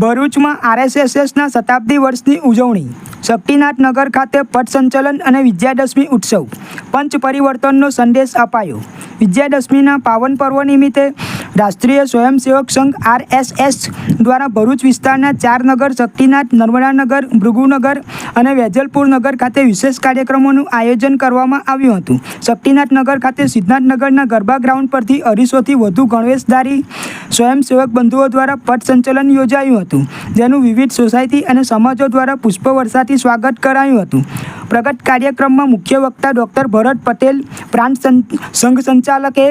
ભરૂચમાં આરએસએસએસના શતાબ્દી વર્ષની ઉજવણી. શક્તિનાથ નગર ખાતે પટ સંચલન અને વિજયાદશમી ઉત્સવ. પંચ પરિવર્તનનો સંદેશ અપાયો. વિજયાદશમીના પાવન પર્વ નિમિત્તે રાષ્ટ્રીય સ્વયંસેવક સંઘ આરએસએસ દ્વારા ભરૂચ વિસ્તારના ચાર નગર, શક્તિનાથ નર્મદાનગર ભૃગુનગર અને વેજલપુર નગર ખાતે વિશેષ કાર્યક્રમોનું આયોજન કરવામાં આવ્યું હતું. શક્તિનાથ નગર ખાતે સિદ્ધાર્થનગરના ગરબા ગ્રાઉન્ડ પરથી અઢીસોથી વધુ ગણવેશધારી સ્વયંસેવક બંધુઓ દ્વારા પટ સંચલન યોજાયું હતું, જેનું વિવિધ સોસાયટી અને સમાજો દ્વારા પુષ્પવર્ષાથી સ્વાગત કરાયું હતું. પ્રગટ કાર્યક્રમમાં મુખ્ય વક્તા ડૉક્ટર ભરત પટેલ, પ્રાંત સંઘ સંચાલકે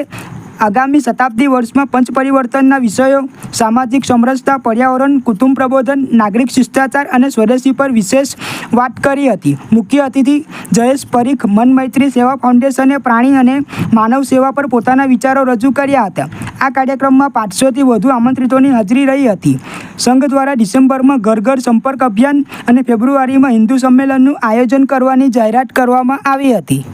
આગામી શતાબ્દી વર્ષમાં પંચ પરિવર્તનના વિષયો, સામાજિક સમરસતા, પર્યાવરણ, કુટુંબ પ્રબોધન, નાગરિક શિષ્ટાચાર અને સ્વદેશી પર વિશેષ વાત કરી હતી. મુખ્ય અતિથિ જયેશ પરીખ મન મૈત્રી સેવા ફાઉન્ડેશને પ્રાણી અને માનવ સેવા પર પોતાના વિચારો રજૂ કર્યા હતા. આ કાર્યક્રમમાં પાંચસોથી વધુ આમંત્રિતોની હાજરી રહી હતી. સંઘ દ્વારા ડિસેમ્બરમાં ઘર ઘર સંપર્ક અભિયાન અને ફેબ્રુઆરીમાં હિન્દુ સંમેલનનું આયોજન કરવાની જાહેરાત કરવામાં આવી હતી.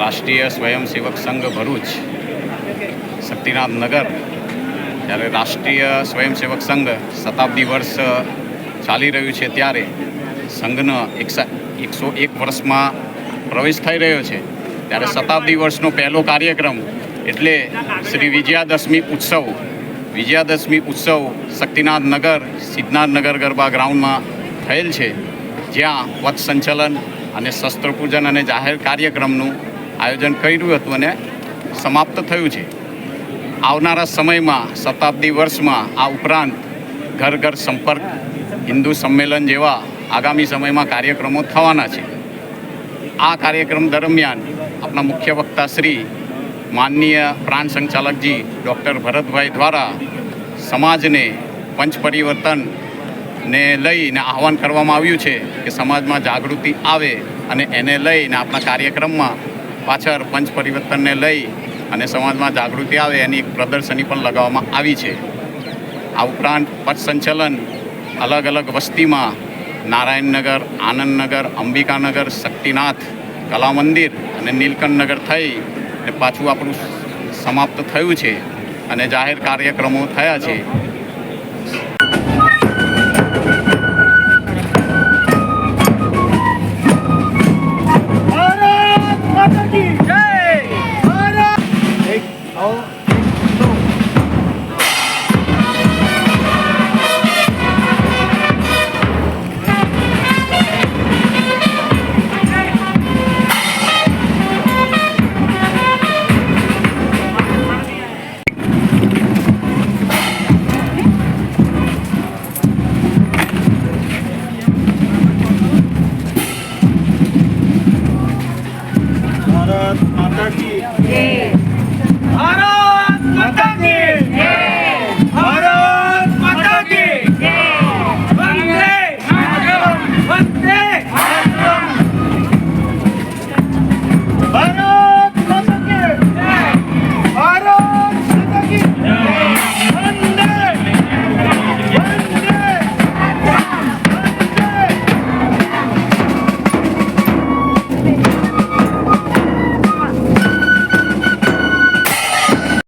રાષ્ટ્રીય સ્વયંસેવક સંઘ ભરૂચ, શક્તિનાથ નગર, જ્યારે રાષ્ટ્રીય સ્વયંસેવક સંઘ શતાબ્દી વર્ષ ચાલી રહ્યું છે ત્યારે સંઘનો એકસો એક વર્ષમાં પ્રવેશ થઈ રહ્યો છે. ત્યારે શતાબ્દી વર્ષનો પહેલો કાર્યક્રમ એટલે શ્રી વિજયાદશમી ઉત્સવ. વિજયાદશમી ઉત્સવ શક્તિનાથ નગર, સિદ્ધનાથ નગર ગરબા ગ્રાઉન્ડમાં થયેલ છે. જ્યાં વત સંચલન અને શસ્ત્રપૂજન અને જાહેર કાર્યક્રમનું આયોજન કર્યું હતું અને સમાપ્ત થયું છે. આવનારા સમયમાં, શતાબ્દી વર્ષમાં આ ઉપરાંત ઘર ઘર સંપર્ક, હિન્દુ સંમેલન જેવા આગામી સમયમાં કાર્યક્રમો થવાના છે. આ કાર્યક્રમ દરમિયાન આપણા મુખ્ય વક્તા શ્રી માનનીય પ્રાણ સંચાલકજી ડૉક્ટર ભરતભાઈ દ્વારા સમાજને પંચ પરિવર્તનને લઈને આહવાન કરવામાં આવ્યું છે કે સમાજમાં જાગૃતિ આવે અને એને લઈને આપણા કાર્યક્રમમાં પાછળ પંચ પરિવર્તનને લઈ અને સમાજમાં જાગૃતિ આવે એની એક પ્રદર્શની પણ લગાવવામાં આવી છે. આ ઉપરાંત પથ સંચલન અલગ અલગ વસ્તીમાં નારાયણનગર, આનંદનગર, અંબિકાનગર, શક્તિનાથ કલા મંદિર અને નીલકંઠનગર થઈ ને પાછું આપણું સમાપ્ત થયું છે અને જાહેર કાર્યક્રમો થયા છે. માતાજી ભારત